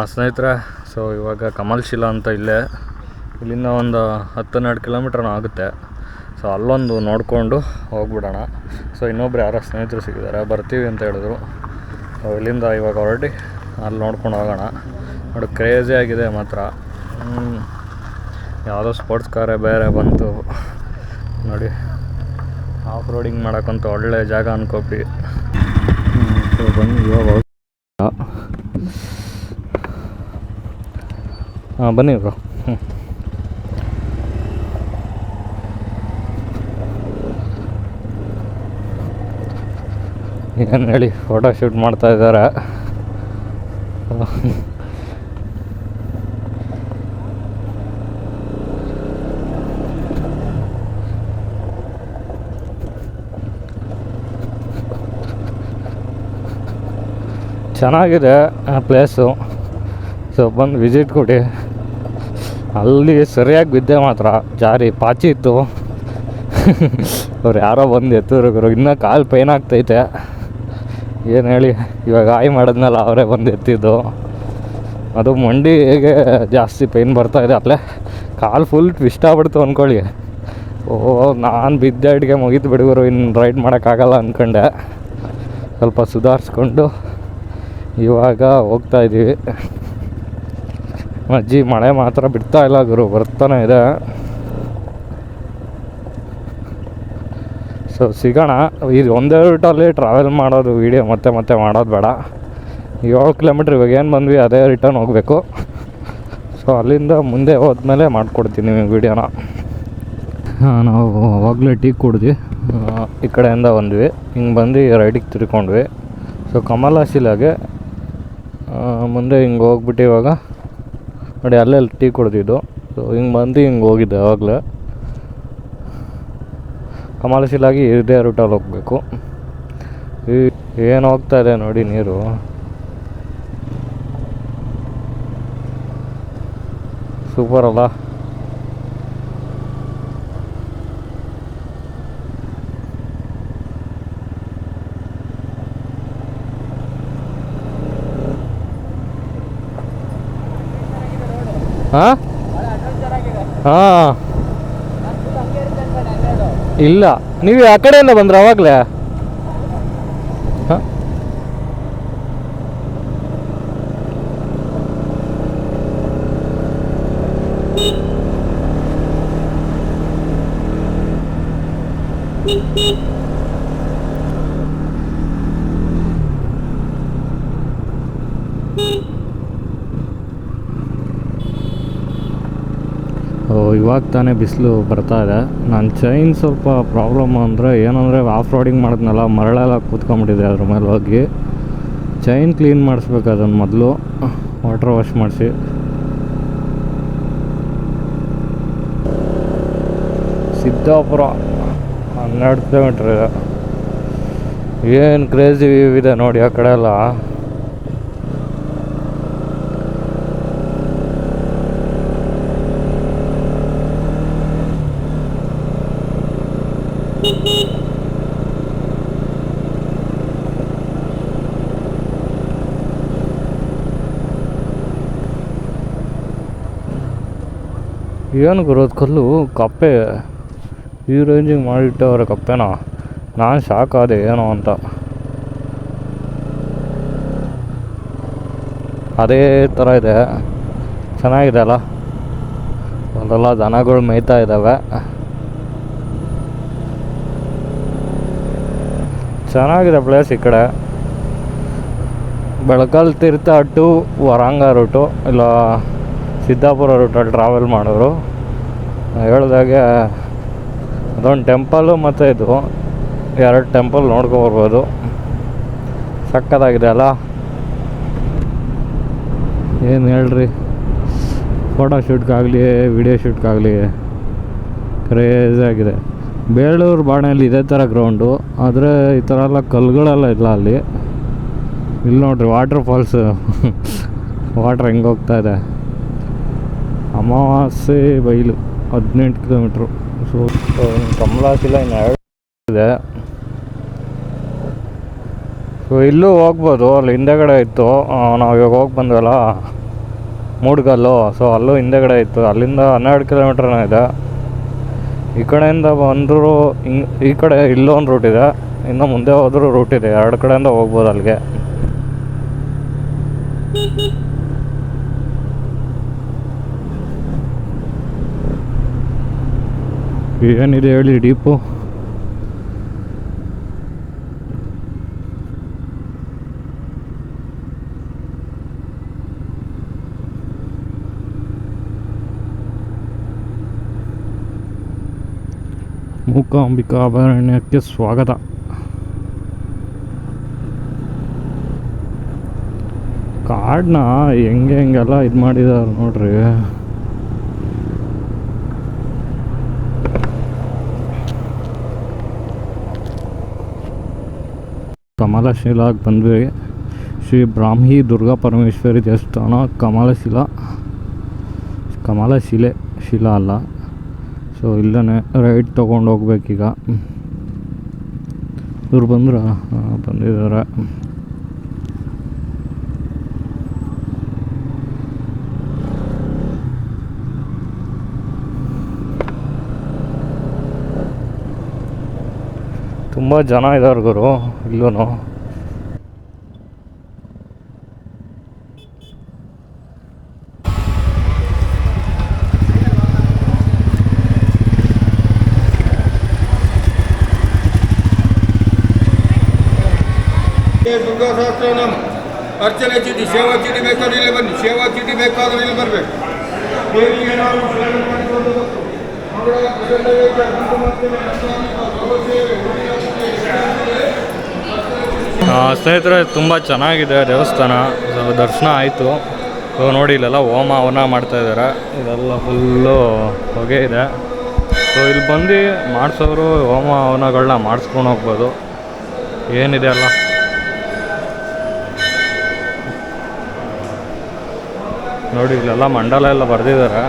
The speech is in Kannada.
ಸ್ನೇಹಿತರೆ ಸೊ ಇವಾಗ ಕಮಲ್ ಶಿಲಾ ಅಂತ ಇಲ್ಲೇ. ಇಲ್ಲಿಂದ ಒಂದು ಹತ್ತು ಹನ್ನೆರಡು ಕಿಲೋಮೀಟ್ರ್ ಆಗುತ್ತೆ. ಸೊ ಅಲ್ಲೊಂದು ನೋಡಿಕೊಂಡು ಹೋಗ್ಬಿಡೋಣ. ಸೊ ಇನ್ನೊಬ್ರು ಯಾರೋ ಸ್ನೇಹಿತರು ಸಿಗಿದ್ದಾರೆ ಬರ್ತೀವಿ ಅಂತ ಹೇಳಿದ್ರು. ಸೊ ಇಲ್ಲಿಂದ ಇವಾಗ ಹೊರಟಿ ಅಲ್ಲಿ ನೋಡ್ಕೊಂಡು ಹೋಗೋಣ. ನೋಡಿ ಕ್ರೇಜಿ ಆಗಿದೆ ಮಾತ್ರ. ಯಾವುದೋ ಸ್ಪೋರ್ಟ್ಸ್ ಕಾರೇ ಬೇರೆ ಬಂತು. ನೋಡಿ ಆಫ್ ರೋಡಿಂಗ್ ಮಾಡೋಕ್ಕಂತ ಒಳ್ಳೆ ಜಾಗ ಅನ್ಕೋಪಿ. ಸೊ ಬಂದು ಇವಾಗ ಹಾಂ, ಬನ್ನಿ ಬ್ರೋ. ಹ್ಞೂ ಏನು ಹೇಳಿ ಫೋಟೋ ಶೂಟ್ ಮಾಡ್ತಾ ಇದ್ದಾರೆ ಚೆನ್ನಾಗಿದೆ ಆ ಪ್ಲೇಸು ಸೊ, ಬಂದು ವಿಸಿಟ್ ಕೊಡಿ. ಅಲ್ಲಿ ಸರಿಯಾಗಿ ಬಿದ್ದೆ ಮಾತ್ರ. ಜಾರಿ ಪಾಚಿ ಇತ್ತು. ಅವ್ರು ಯಾರೋ ಬಂದು ಎತ್ತಿದ್ರು ಇನ್ನೂ ಕಾಲು ಪೈನ್ ಆಗ್ತೈತೆ. ಏನು ಹೇಳಿ, ಇವಾಗ ಆಯ್ ಮಾಡಿದ್ಮೇಲೆ ಅವರೇ ಬಂದು ಎತ್ತಿದ್ದು. ಅದು ಮಂಡಿಗೆ ಜಾಸ್ತಿ ಪೈನ್ ಬರ್ತಾ ಇದೆ, ಅಲ್ಲೇ ಕಾಲು ಫುಲ್ ಟ್ವಿಸ್ಟ್ ಆಗ್ಬಿಡ್ತು ಅಂದ್ಕೊಳ್ಳಿ ಓ, ನಾನು ಬಿದ್ದೆ ಅಡುಗೆ ಮುಗಿತು ಬಿಡುಗರು ಇನ್ನು ರೈಡ್ ಮಾಡೋಕ್ಕಾಗಲ್ಲ ಅಂದ್ಕೊಂಡೆ ಸ್ವಲ್ಪ ಸುಧಾರಿಸ್ಕೊಂಡು ಇವಾಗ ಹೋಗ್ತಾ ಇದ್ದೀವಿ ಅಜ್ಜಿ ಮಳೆ ಮಾತ್ರ ಬಿಡ್ತಾ ಇಲ್ಲ ಗುರು ಬರ್ತಾನೆ ಇದೆ. ಸೊ ಸಿಗೋಣ. ಇದು ಒಂದೇ ರೂಟಲ್ಲಿ ಟ್ರಾವೆಲ್ ಮಾಡೋದು ವೀಡಿಯೋ ಮತ್ತೆ ಮತ್ತೆ ಮಾಡೋದು ಬೇಡ. ಏಳು ಕಿಲೋಮೀಟ್ರ್ ಇವಾಗ ಏನು ಬಂದ್ವಿ ಅದೇ ರಿಟರ್ನ್ ಹೋಗಬೇಕು. ಸೊ ಅಲ್ಲಿಂದ ಮುಂದೆ ಹೋದ್ಮೇಲೆ ಮಾಡ್ಕೊಡ್ತೀನಿ ನಿಮಗೆ ವೀಡಿಯೋನ ನಾವು ಅವಾಗಲೇ ಟೀ ಕುಡ್ದು ಈ ಕಡೆಯಿಂದ ಬಂದ್ವಿ. ಹಿಂಗೆ ಬಂದು ರೈಡಿಗೆ ತಿರ್ಕೊಂಡ್ವಿ. ಸೊ ಕಮಲಾಶಿಲಾಗೆ ಆ, ಮುಂದೆ ಹಿಂಗೆ ಹೋಗ್ಬಿಟ್ಟು ಇವಾಗ ನೋಡಿ, ಅಲ್ಲೇ ಟೀ ಕುಡ್ದಿದ್ದು ಸೊ ಹಿಂಗೆ ಬಂದು ಹಿಂಗೆ ಹೋಗಿದ್ದೆ ಆವಾಗಲೇ ಕಮಲಶಿಲಾಗಿ ಇದೇ ರೂಟಲ್ಲಿ ಹೋಗಬೇಕು. ಈ, ಏನು ಹೋಗ್ತಾ ಇದೆ ನೋಡಿ ನೀರು. ಸೂಪರ್ ಅಲ್ಲ. ಹಾಂ? ಹಾಂ. ಇಲ್ಲ. ನೀವು ಆ ಕಡೆಯಿಂದ ಬಂದ್ರೆ ಅವಾಗಲೇ ಹಾಂ ಓ ಇವಾಗ ತಾನೇ ಬಿಸಿಲು ಬರ್ತಾ ಇದೆ. ನನ್ನ ಚೈನ್ ಸ್ವಲ್ಪ ಪ್ರಾಬ್ಲಮ್ ಅಂದರೆ ಏನಂದರೆ ಆಫ್ ರೋಡಿಂಗ್ ಮಾಡಿದ್ನಲ್ಲ, ಮರಳೆಲ್ಲ ಕೂತ್ಕೊಂಬಿಟ್ಟಿದೆ ಅದ್ರ ಮೇಲೆ ಹೋಗಿ. ಚೈನ್ ಕ್ಲೀನ್ ಮಾಡಿಸ್ಬೇಕು ಅದನ್ನು ಮೊದಲು. ವಾಟರ್ ವಾಶ್ ಮಾಡಿಸಿ. ಸಿದ್ದಾಪುರ, ಹನ್ನೆರಡು ಕಿಲೋಮೀಟ್ರ್ ಇದೆ. ಏನು ಕ್ರೇಜಿ ಇದೆ ನೋಡಿ ಆ ಕಡೆ ಎಲ್ಲ. ಏನು ಗುರು ಕಲ್ಲು? ಕಪ್ಪೆ. ಈ ರೇಂಜಿಗೆ ಮಾಡಿಟ್ಟವ್ರೆ ಕಪ್ಪೆನ. ನಾನು ಶಾಕ್ ಆದೆ ಏನೋ ಅಂತ. ಅದೇ ಥರ ಇದೆ. ಚೆನ್ನಾಗಿದೆ ಅಲ್ಲ? ಒಂದೆಲ್ಲ ದನಗಳು ಮೇಯ್ತಾ ಇದ್ದಾವೆ ಚೆನ್ನಾಗಿದೆ ಪ್ಲೇಸ್ ಈ ಕಡೆ. ಬೆಳಕಲ್ ತೀರ್ಥ ಟು ವರಾಂಗ ರೂಟು ಇಲ್ಲ ಸಿದ್ದಾಪುರ ರೂಟಲ್ಲಿ ಟ್ರಾವೆಲ್ ಮಾಡೋರು. ಹೇಳ್ದಾಗೆ ಅದೊಂದು ಟೆಂಪಲ್ಲು ಮತ್ತು ಇದು ಎರಡು ಟೆಂಪಲ್ ನೋಡ್ಕೊಬರ್ಬೋದು ಸಕ್ಕತ್ತಾಗಿದೆ ಅಲ್ಲ? ಏನು ಹೇಳ್ರಿ? ಫೋಟೋ ಶೂಟ್ಗಾಗಲಿ, ವಿಡಿಯೋ ಶೂಟ್ಗಾಗಲಿ ಕ್ರೇಜ್ ಆಗಿದೆ ಬೇಳೂರು ಬಾಣೆಯಲ್ಲಿ ಇದೇ ಥರ ಗ್ರೌಂಡು, ಆದರೆ ಈ ಥರ ಎಲ್ಲ ಕಲ್ಲುಗಳೆಲ್ಲ ಇಲ್ಲ ಅಲ್ಲಿ. ಇಲ್ಲಿ ನೋಡ್ರಿ ವಾಟ್ರ್ ಫಾಲ್ಸ್. ವಾಟ್ರ್ ಹೆಂಗೆ ಹೋಗ್ತಾ ಇದೆ. ಅಮಾವಾಸ್ಯೆ ಬೈಲು. ಹದಿನೆಂಟು ಕಿಲೋಮೀಟ್ರು. ಸೊ ಕಮಲಾಶಿಲ ಇನ್ನು ಎರಡು ಇದೆ. ಸೊ ಇಲ್ಲೂ ಹೋಗ್ಬೋದು. ಅಲ್ಲಿ ಹಿಂದೆಗಡೆ ಇತ್ತು. ನಾವು ಇವಾಗ ಹೋಗಿ ಬಂದ್ವಲ್ಲ, ಮೂಡ್ಗಲ್ಲು. ಸೊ ಅಲ್ಲೂ ಹಿಂದೆಗಡೆ ಇತ್ತು. ಅಲ್ಲಿಂದ ಹನ್ನೆರಡು ಕಿಲೋಮೀಟ್ರ್ನ ಇದೆ. ಈ ಕಡೆಯಿಂದ ಬಂದರೂ ಈ ಕಡೆ ಇಲ್ಲೊಂದು ರೂಟ್ ಇದೆ. ಇನ್ನು ಮುಂದೆ ಹೋದರೂ ರೂಟ್ ಇದೆ. ಎರಡು ಕಡೆಯಿಂದ ಹೋಗ್ಬೋದು ಅಲ್ಲಿಗೆ. ಏನಿದೆ ಹೇಳಿ ಡೀಪು ಮೂಕಾಂಬಿಕಾ ಅಭಯಾರಣ್ಯಕ್ಕೆ ಸ್ವಾಗತ. ಕಾಡನ್ನ ಹೆಂಗೆ ಹೆಂಗೆಲ್ಲ ಇದು ಮಾಡಿದಾರೆ ನೋಡ್ರಿ. ಕಮಲಶಿಲಾಗೆ ಬಂದ್ವಿ. ಶ್ರೀ ಬ್ರಾಹ್ಮಿ ದುರ್ಗಾ ಪರಮೇಶ್ವರಿ ದೇವಸ್ಥಾನ ಕಮಲಶಿಲಾ. ಕಮಲಶಿಲೆ, ಶಿಲಾ ಅಲ್ಲ. ಸೊ ಇಲ್ಲೇ ರೈಟ್ ತೊಗೊಂಡು ಹೋಗ್ಬೇಕೀಗ. ಇವ್ರು ಬಂದ್ರೆ ಬಂದಿದ್ದಾರೆ. ತುಂಬ ಜನ ಇದ್ದಾರೆ ಗುರು ಇಲ್ಲೂ ದುರ್ಗಾ ಸಹಸ್ರನಾಮ ಅರ್ಚನೆ ಚೀಟಿ, ಸೇವಾ ಚೀಟಿ ಬೇಕಾದ್ರೆ ಇಲ್ಲಿ ಬನ್ನಿ, ಸೇವಾ ಚೀಟಿ ಬೇಕಾದ್ರೆ ಇಲ್ಲಿ ಬರಬೇಕು. ಸ್ನೇಹಿತರೆ, ತುಂಬ ಚೆನ್ನಾಗಿದೆ ದೇವಸ್ಥಾನ. ದರ್ಶನ ಆಯಿತು. ನೋಡಿ, ಇಲ್ಲೆಲ್ಲ ಹೋಮ ಹವನ ಮಾಡ್ತಾ ಇದ್ದಾರೆ ಇದೆಲ್ಲ ಫುಲ್ಲು ಹೊಗೆ ಇದೆ. ಸೊ ಇಲ್ಲಿ ಬಂದು ಮಾಡಿಸೋರು ಹೋಮ ಹವನಗಳನ್ನ ಮಾಡಿಸ್ಕೊಂಡು ಹೋಗ್ಬೋದು. ಏನಿದೆ ಅಲ್ಲ. ನೋಡಿ, ಇಲ್ಲೆಲ್ಲ ಮಂಡಲ ಎಲ್ಲ ಬರೆದಿದ್ದಾರೆ.